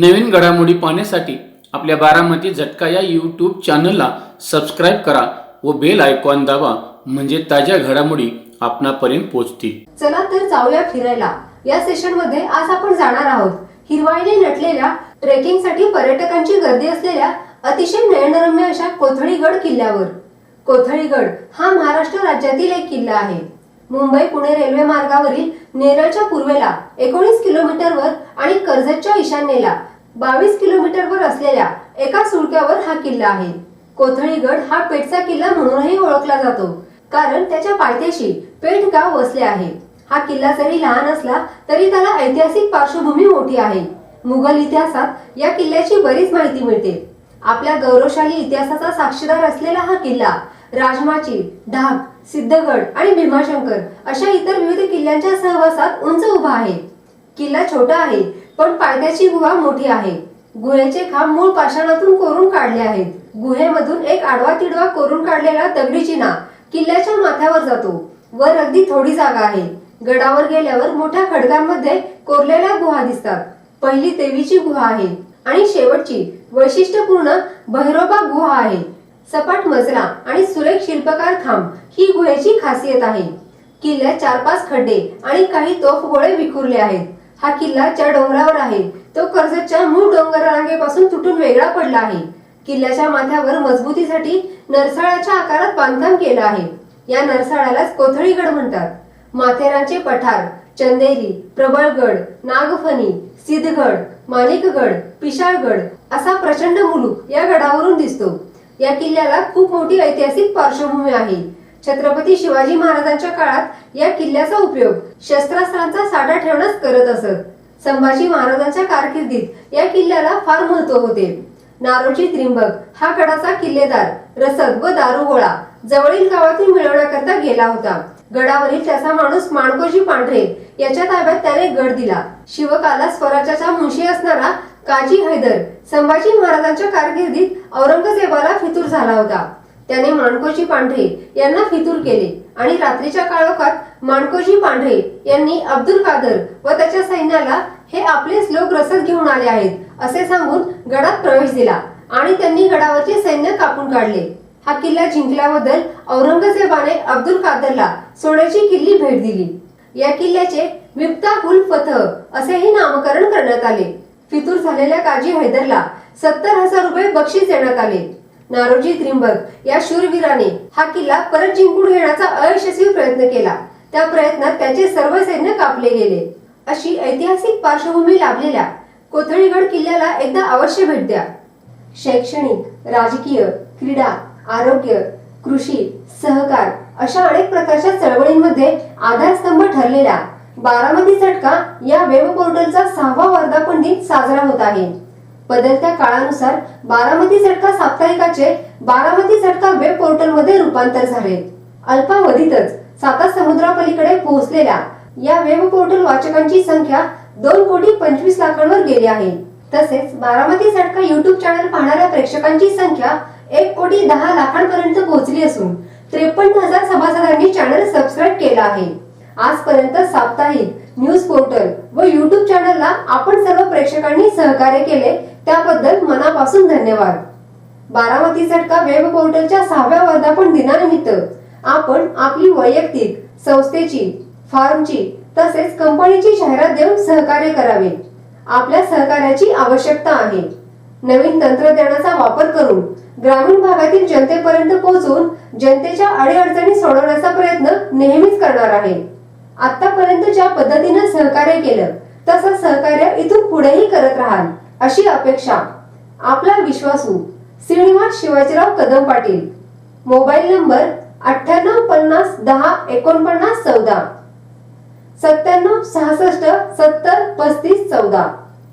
नवीन घडामोडी पाहण्यासाठी आपल्या बारामती झटका या यूट्यूब चॅनलला सबस्क्राईब करा व बेल आयकॉन दाबा म्हणजे ताज्या घडामोडी आपणापर्यंत पोहोचतील. चला तर जाऊया फिरायला. या सेशनमध्ये आज आपण जाणार आहोत. हिरवाईने नटलेल्या ट्रेकिंगसाठी पर्यटकांची गर्दी असलेल्या अतिशय नयनरम्य अशा कोथळीगड किल्ल्यावर. कोथळीगड हा महाराष्ट्र राज्यातील एक किल्ला आहे. मुंबई पुणे रेल्वे मार्गावरील नेरळच्या पूर्वेला एकोणीस किलोमीटरवर आणि कर्जतच्या ईशान्येला बावीस किलोमीटरवर असलेल्या एका सुळक्यावर हा किल्ला आहे. कोथळीगड हा पेठचा किल्ला म्हणूनही ओळखला जातो कारण त्याच्या पायथ्याशी पेठ गाव वसले आहे. हा किल्ला जरी लहान असला तरी त्याला ऐतिहासिक पार्श्वभूमी मोठी आहे. मुघल इतिहासात या किल्ल्याची बरीच माहिती मिळते. आपल्या गौरवशाली इतिहासाचा साक्षीदार असलेला हा किल्ला राजमाची ढाक सिद्धगड आणि भीमाशंकर अशा इतर विविध किल्ल्यांच्या सहवासात उंच उभा आहे. किल्ला छोटा आहे पण पायथ्याची गुहा मोठी आहे. गुहेचे खांब मूळ पाषाणातून कोरून काढले आहेत. गुहेमधून एक आडवा तिडवा कोरून काढलेला दगडी चिना किल्ल्याच्या माथ्यावर जातो. वर अगदी थोडी जागा आहे. गडावर गेल्यावर मोठ्या खडकांमध्ये कोरलेल्या गुहा दिसतात. पहिली देवीची गुहा आहे आणि शेवटची वैशिष्ट्यपूर्ण भैरोबा गुहा आहे. सपाट मजला आणि सुरेख शिल्पकार खांब ही गुहेची खासियत आहे. किल्ल्यात चार पाच खड्डे आणि काही तोफ गोळे विखुरले आहेत. हा किल्ला ज्या डोंगरावर आहे तो कर्जतच्या मूळ डोंगर रांगेपासून तुटून वेगळा पडला आहे. किल्ल्याच्या माथ्यावर मजबूतीसाठी नरसाळाच्या आकारात बांधकाम केलं आहे. या नरसाळालाच कोथळीगड म्हणतात. माथेरानचे पठार चंदेरी प्रबळगड नागफणी सिद्धगड माणिकगड पिशाळगड असा प्रचंड मुलूक या गडावरून दिसतो. या किल्ल्याला खूप मोठी ऐतिहासिक पार्श्वभूमी आहे. छत्रपती शिवाजी महाराजांच्या काळात या किल्ल्याचा उपयोग शस्त्रास्त्रांचा साठा ठेवण्यास करत असत. संभाजी महाराजांच्या कारकिर्दीत या किल्ल्याला फार महत्त्व होते. नारोजी त्रिंबक हा गडाचा किल्लेदार रसद व दारुगोळा जवळील गावातून मिळवण्याकरता गेला होता. गडावरील त्याचा माणूस माणकोजी पांढरे याच्या ताब्यात त्याने गड दिला. शिवकाला स्वराज्याचा मुंशी असणारा काजी हैदर संभाजी महाराजांच्या कारकिर्दीत औरंगजेबाला फितूर झाला होता. त्याने माणकोजी पांढरे यांना फितूर केले आणि रात्रीच्या काळोखात माणकोजी पांढरे यांनी अब्दुल कादर व त्याच्या सैन्याला हे आपलेच लोक रसद घेऊन आले आहेत असे सांगून गडात प्रवेश दिला आणि त्यांनी गडावरचे सैन्य कापून काढले. हा किल्ला जिंकल्याबद्दल औरंगजेबाने अब्दुल कादरला सोन्याची किल्ली भेट दिली. या किल्ल्याचे मिफ्ता गुल फतह असेही नामकरण करण्यात आले. फितूर झालेल्या काजी हैदरला सत्तर हजार रुपये बक्षीस देण्यात आले. नारोजी त्रिंबक या शूरवीराने हा किल्ला परत जिंकून घेण्याचा अयशस्वी प्रयत्न केला. त्या प्रयत्नात त्याचे सर्व सैन्य कापले गेले. अशी ऐतिहासिक पार्श्वभूमी लाभलेल्या कोथळीगड किल्ल्याला एकदा अवश्य भेट द्या. शैक्षणिक राजकीय क्रीडा आरोग्य कृषी सहकार अशा अनेक प्रकारच्या चळवळींमध्ये आधारस्तंभ ठरलेल्या बारामती झटका या वेब पोर्टलचा सहावा वर्धापन दिन साजरा होत आहे. बदलत्या काळानुसार बारामती झटका साप्ताहिकाचे बारामती झटका वेब पोर्टलमध्ये रूपांतर झाले. अल्पावधीतच साता समुद्रापलीकडे पोहोचलेल्या या वेब पोर्टल वाचकांची संख्या दोन कोटी पंचवीस लाखांवर गेली आहे. तसेच बारामती झटका युट्यूब चॅनल पाहणाऱ्या प्रेक्षकांची संख्या एक कोटी दहा लाखांपर्यंत पोहोचली असून त्रेपन्न हजार सभासदांनी चॅनल सबस्क्राईब केला आहे. आजपर्यंत साप्ताहिक न्यूज पोर्टल व युट्यूब चॅनलला आपण सर्व प्रेक्षकांनी सहकार्य केले त्याबद्दल मनापासून धन्यवाद. बारामती झटका वेब पोर्टलच्या सहाव्या वर्धापन दिनानिमित्त आपण आपली वैयक्तिक संस्थेची फार्मची तसेच कंपनीची जाहिरात देऊन सहकार्य करावे. आपल्या सहकार्याची आवश्यकता आहे. नवीन तंत्रज्ञानाचा वापर करून ग्रामीण भागातील जनतेपर्यंत पोहोचून जनतेच्या अडीअडचणी सोडवण्याचा प्रयत्न नेहमीच करणार आहे. आतापर्यंत ज्या पद्धतीनं सहकार्य केलं तसं सहकार्य इथून पुढेही करत राहाल अशी अपेक्षा. आपला विश्वासू हो. श्रीनिवास शिवाजीराव कदम पाटील. मोबाईल नंबर अठ्ठ्याण्णव पन्नास दहा एकोणपन्नास चौदा. सत्त्याण्णव सहासष्ट सत्तर पस्तीस चौदा.